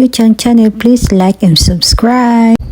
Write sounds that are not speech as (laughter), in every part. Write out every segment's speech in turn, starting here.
Yuchang channel, please like and subscribe.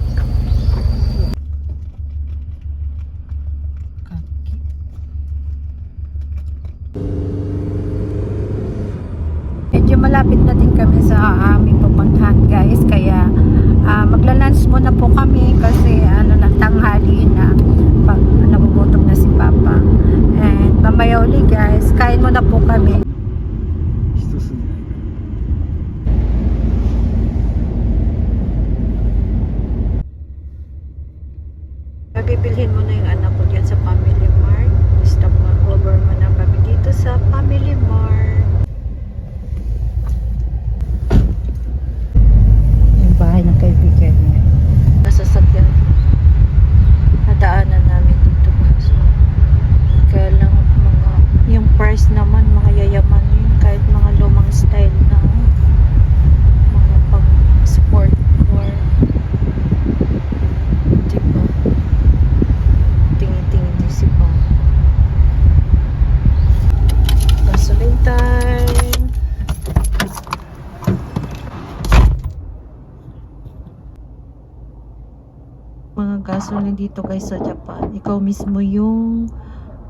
Mga gasoline dito guys sa Japan. Ikaw mismo yung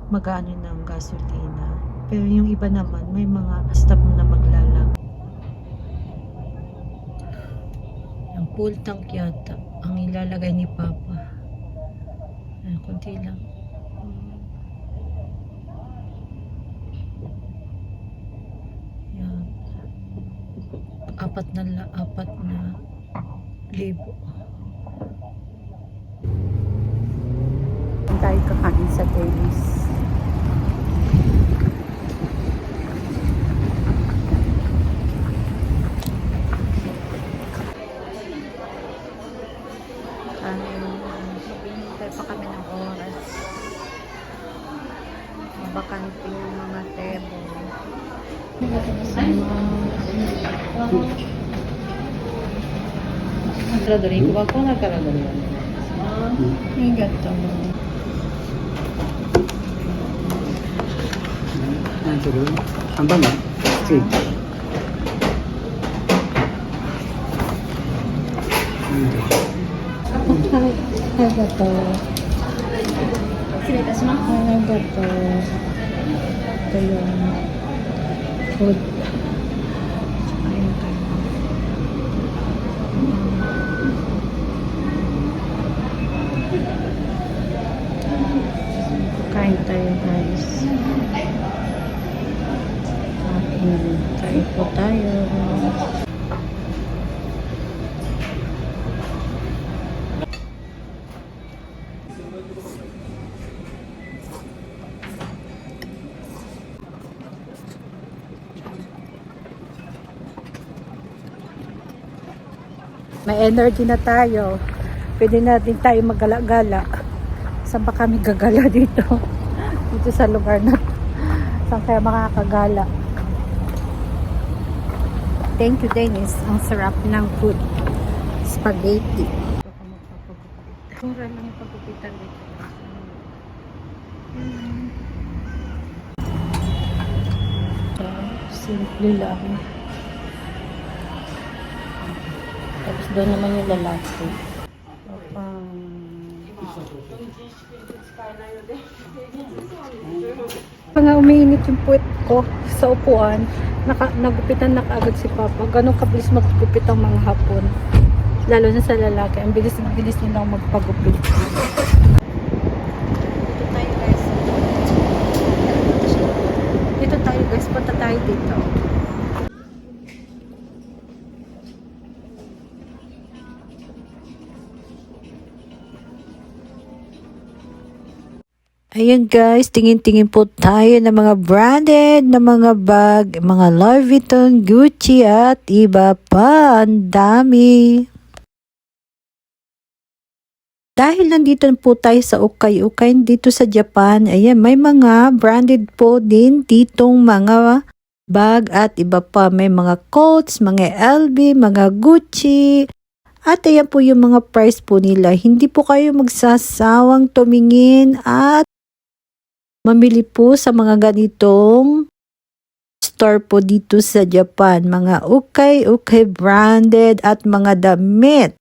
mag-ano ng gasolina. Pero yung iba naman may mga stop na maglalag ang full tank yata ang ilalagay ni Papa. Ayan, konti lang. Apat na apat na libo tayo kakain sa. Hintay pa kami ng oras. Mabakante yung mga table. Arigato. 何するハンバーガーついはい、ありがとう。失礼いたします。ありがとう。というフード。Ayun tayo. Kain tayo guys. Kain May energy na tayo. Pwede natin tayo magala-gala. Saan pa kami gagala (laughs) dito? Dito sa lugar na. Saan kaya makakagala? Thank you, Dennis. Ang sarap ng food. Spaghetti. Mura lang yung pagkupitan dito. Simple lang. Tapos doon naman yung lalaki. Pang... Pag nga umiinit yung puwet ko sa upuan, naka, nagupitan na kaagad si Papa. Ganun kabilis magpupit ang mga hapon. Lalo na sa lalaki. Ang bilis-bilis nilang magpagupit. Dito tayo guys. Dito tayo guys. Punta tayo dito. Ayan guys, tingin-tingin po tayo ng mga branded na mga bag, mga Louis Vuitton, Gucci at iba pa. Ang dami. Dahil nandito po tayo sa ukay-ukay dito sa Japan, ayan, may mga branded po din ditong mga bag at iba pa. May mga coats, mga LV, mga Gucci. At ayan po yung mga price po nila. Hindi po kayo magsasawang tumingin at mamili po sa mga ganitong store po dito sa Japan. Mga ukay-ukay branded at mga damit.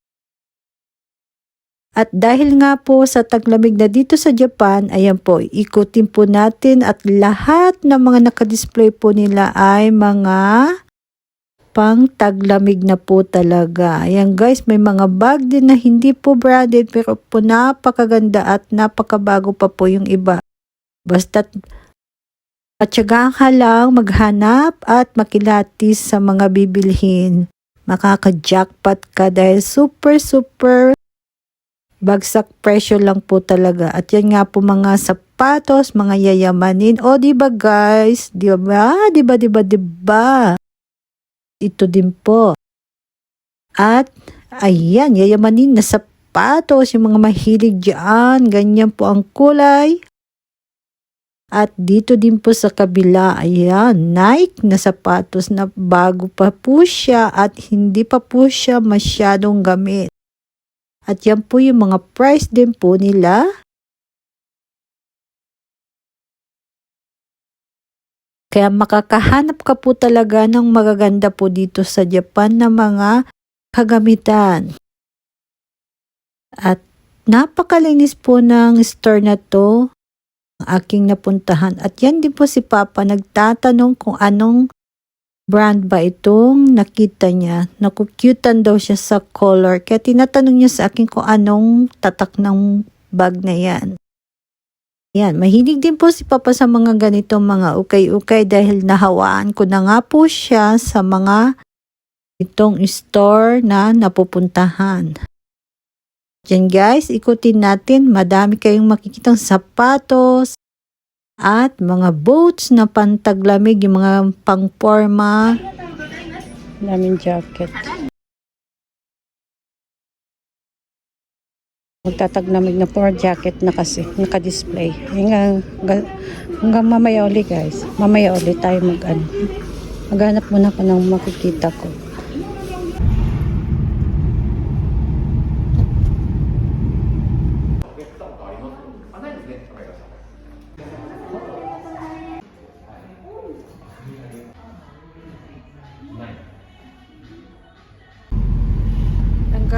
At dahil nga po sa taglamig na dito sa Japan, ayan po, ikutin po natin at lahat ng mga nakadisplay po nila ay mga pang taglamig na po talaga. Ayan guys, may mga bag din na hindi po branded pero po napakaganda at napakabago pa po yung iba. Basta Atsagaan ka lang maghanap at makilatis sa mga bibilhin. Makaka-jackpot ka dahil super super bagsak presyo lang po talaga. At yan nga po mga sapatos, mga yayamanin. O di ba guys? Di ba? Di ba? Di ba? Di ba? Ito din po. At ayan, yayamanin na sapatos, yung mga mahilig dyan. Ganyan po ang kulay. At dito din po sa kabila, ayan, Nike na sapatos na bago pa po siya at hindi pa po siya masyadong gamit. At yan po yung mga price din po nila. Kaya makakahanap ka po talaga ng magaganda po dito sa Japan na mga kagamitan. At napakalinis po ng store na to aking napuntahan. At yan din po si Papa nagtatanong kung anong brand ba itong nakita niya. Nakukyutan daw siya sa color. Kaya tinatanong niya sa akin kung anong tatak ng bag na yan. Yan, mahilig din po si Papa sa mga ganitong mga ukay-ukay dahil nahawaan ko na nga po siya sa mga itong store na napupuntahan. Diyan guys, ikutin natin. Madami kayong makikitang sapatos at mga boots na pantaglamig, yung mga pangporma. Daming jacket. Magtataglamig na for jacket na kasi, naka-display. Hanggang, hanggang mamaya uli guys. Mamaya uli tayo mag ano. Maghanap muna ko ng makikita ko.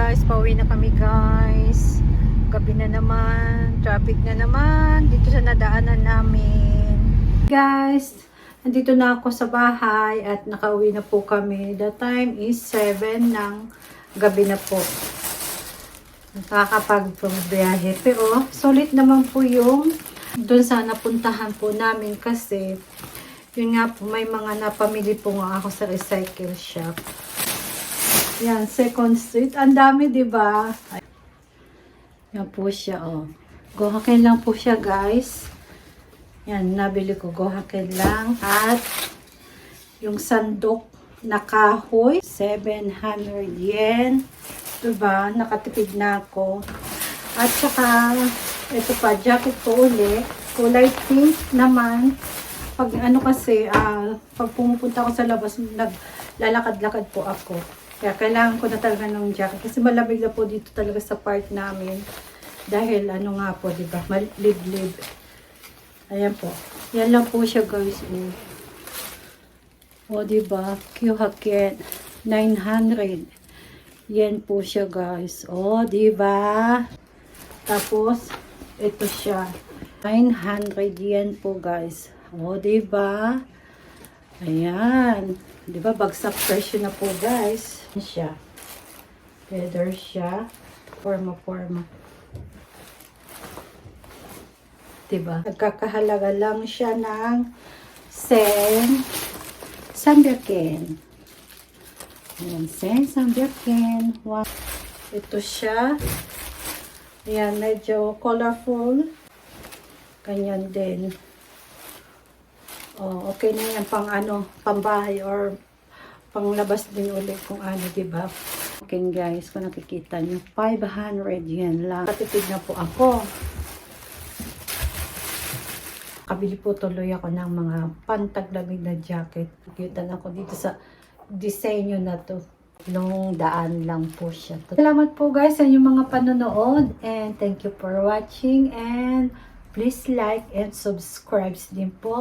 Guys, pauwi na kami guys. Gabi na naman, traffic na naman dito sa nadaanan namin. Guys, nandito na ako sa bahay at nakauwi na po kami. The time is 7 ng gabi na po. Nakakapag-biyahe. Pero, solid naman po yung doon sa napuntahan po namin kasi yun nga po, may mga napamili po nga ako sa recycle shop. Yan, Second Street. Ang dami, di ba? Yan po siya, oh. Gohaken lang po siya, guys. Yan, nabili ko gohaken lang. At yung sandok na kahoy, 700 yen. Diba? Nakatipid na ako. At saka, ito pa, jacket ko uli. Kulay pink naman. Pag ano kasi, ah, pag pumupunta ako sa labas, naglalakad-lakad po ako. Kaya kailangan ko na talaga ng jacket. Kasi malamig na po dito talaga sa part namin. Dahil ano nga po, di ba? Malib-lib. Ayan po. Yan lang po siya guys. Oh. O, di ba? Kyuhaken. 900. Yan po siya guys. O, di ba? Tapos, ito siya. 900 yen po guys. O, di ba? Ayan. Di ba? Bagsak presyo na po guys. Siya. Leather siya. Forma-forma. Diba? Nagkakahalaga lang siya ng sen sandyaken. Ayan, sen sandyaken. Wow. Ito siya. Ayan, medyo colorful. Ganyan din. Oh, okay na yan pang ano, pambahay or panglabas din ulit kung ano, di ba? Okay guys, kung nakikita nyo, 500 yen lang. Katipid na po ako. Kabili po tuloy ako ng mga pantaglamig na jacket. Nakita na ako dito sa disenyo na to. Nung daan lang po siya. Salamat po guys sa inyong mga panonood and thank you for watching and please like and subscribe din po.